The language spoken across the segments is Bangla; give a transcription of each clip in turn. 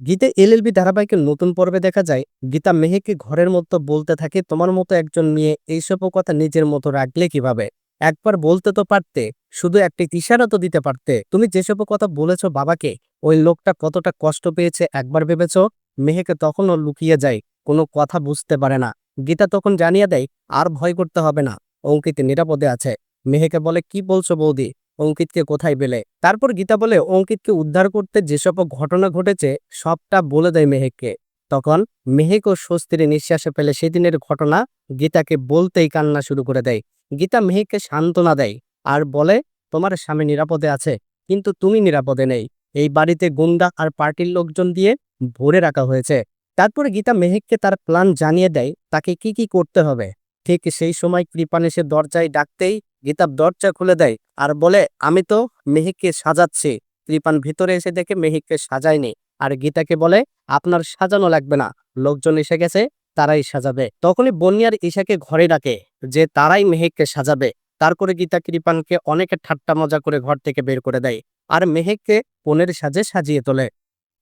গীতা এলএলবি ধারাবাহিকের নতুন পর্বে দেখা যায়, গীতা মেহেকে ঘরের মতো বলতে থাকে, তোমার মতো একজন মেয়ে এইসব কথা নিজের মতো রাখলে কীভাবে? একবার বলতে তো পারতে, শুধু একটি ইশারা তো দিতে পারতে। তুমি যেসব কথা বলেছ বাবাকে, ওই লোকটা কতটা কষ্ট পেয়েছে একবার ভেবেছ? মেহেকে তখনও লুকিয়ে যায়, কোনো কথা বুঝতে পারে না। গীতা তখন জানিয়ে দেয়, আর ভয় করতে হবে না, অঙ্কিতে নিরাপদে আছে। মেহেকে বলে, কি বলছো বৌদি? অঙ্কিতকে কোথায় পেলে? তারপর গীতা বলে, অঙ্কিতকে উদ্ধার করতে যেসব ঘটনা ঘটেছে, সবটা বলে দেয় মেহেককে। তখন মেহেকও স্বস্তির নিঃশ্বাসে ফেলে সেদিনের ঘটনা গীতাকে বলতেই কান্না শুরু করে দেয়। গীতা মেহেককে সান্ত্বনা দেয় আর বলে, তোমার স্বামী নিরাপদে আছে, কিন্তু তুমি নিরাপদে নেই। এই বাড়িতে গুন্ডা আর পার্টির লোকজন দিয়ে ভরে রাখা হয়েছে। তারপরে গীতা মেহেককে তার প্ল্যান জানিয়ে দেয়, তাকে কি কি করতে হবে? ঠিক সেই সময় কৃপান এসে দরজায় ডাকতেই গীতা দরজা খুলে দেয় আর বলে, আমি তো মেহেককে সাজাচ্ছি। কৃপান ভিতরে এসে দেখে মেহেককে সাজায়নি। আর গীতাকে বলে, আপনার সাজানো লাগবে না। লোকজন এসে গেছে, তারাই সাজাবে। তখনই বন্যার ঈশাকে ঘরে ডাকে, যে তারাই মেহেককে সাজাবে। তারপরে গীতা কৃপানকে অনেকে ঠাট্টা মজা করে ঘর থেকে বের করে দেয় আর মেহেককে পনেরো সাজে সাজিয়ে তোলে।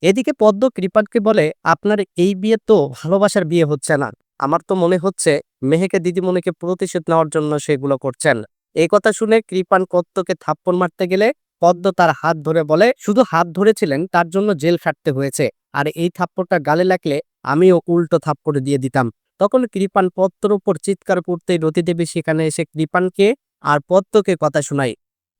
এদিকে পদ্ম কৃপানকে বলে, আপনার এই বিয়ে তো ভালোবাসার বিয়ে হচ্ছে না। আমার তো মনে হচ্ছে মেহেকে দিদিমণিকে প্রতিশোধ নেওয়ার জন্য সেগুলো করছেন। এই কথা শুনে কৃপান পদ্মকে থাপ্পড় মারতে গেলে পদ্ম তার হাত ধরে বলে, শুধু হাত ধরেছিলেন, তার জন্য জেল খাটতে হয়েছে। আর এই থাপ্পড়টা গালে লাগলে আমিও উল্টো থাপ্পড় দিয়ে দিতাম। তখন কৃপান পত্তর উপর চিৎকার করতেই রতিদেবী সেখানে এসে কৃপানকে আর পদ্মকে কথা শোনায়।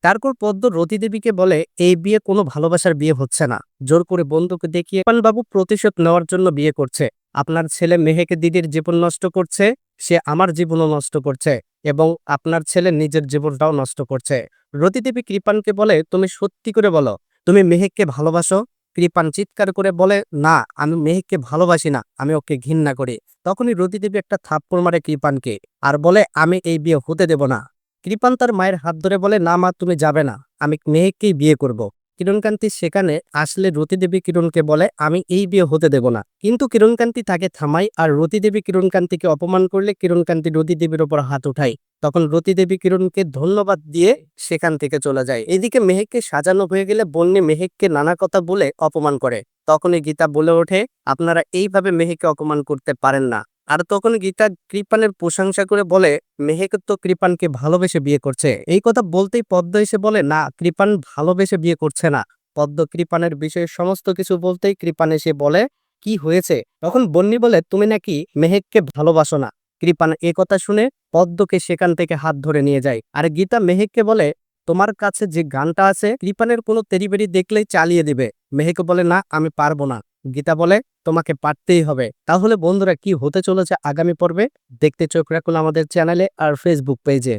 তারপর পদ্ম রতিদেবীকে বলে, এই বিয়ে কোনো ভালোবাসার বিয়ে হচ্ছে না। জোর করে বন্ধুকে দেখিয়ে বাবু প্রতিশোধ নেওয়ার জন্য বিয়ে করছে। আপনার ছেলে মেহেকে দিদির জীবন নষ্ট করছে, সে আমার জীবনও নষ্ট করছে এবং আপনার ছেলে নিজের জীবনটাও নষ্ট করছে। রতিদেবী কৃপানকে বলে, তুমি সত্যি করে বলো, তুমি মেহেককে ভালোবাসো? কৃপান চিৎকার করে বলে, না, আমি মেহেককে ভালোবাসি না, আমি ওকে ঘৃণা করি। তখনই রতিদেবী একটা থাপ্পড় মারে কৃপানকে আর বলে, আমি এই বিয়ে হতে দেব না। কৃপান তার মায়ের হাত ধরে বলে, না মা, তুমি যাবে না, আমি মেহেককেই বিয়ে করব। কিরণকান্তি সেখানে আসলে রতিদেবী কিরণকে বলে, আমি এই বিয়ে হতে দেব না। কিন্তু কিরণকান্তি তাকে থামায় আর রতিদেবী কিরণকান্তিকে অপমান করলে কিরণকান্তি রতিদেবীর ওপর হাত উঠায়। তখন রতিদেবী কিরণকে ধন্যবাদ দিয়ে সেখান থেকে চলে যায়। এদিকে মেহেককে সাজানো হয়ে গেলে বন্যে মেহেককে নানা কথা বলে অপমান করে। তখনই গীতা বলে ওঠে, আপনারা এইভাবে মেহেককে অপমান করতে পারেন না। আর তখন গীতা কৃপানের প্রশংসা করে বলে, মেহেক তো কৃপানকে ভালোবেসে বিয়ে করছে। এই কথা বলতেই পদ্ম এসে বলে, না, কৃপান ভালোবেসে বিয়ে করছে না। পদ্ম কৃপানের বিষয়ে সমস্ত কিছু বলতেই কৃপান এসে বলে, কি হয়েছে? তখন বন্নি বলে, তুমি নাকি মেহেককে ভালোবাসো না? কৃপান এ কথা শুনে পদ্মকে সেখান থেকে হাত ধরে নিয়ে যায়। আর গীতা মেহেককে বলে, তোমার কাছে যে গানটা আছে, কৃপানের কোনো তেরিবেরি দেখলেই চালিয়ে দিবে। মেহেকে বলে, না, আমি পারব না। গীতা বলে, তোমাকে পারতেই হবে। তাহলে বন্ধুরা কি হতে চলেছে আগামী পর্বে? দেখতে চোখ রাখুন আমাদের চ্যানেলে আর ফেসবুক পেজে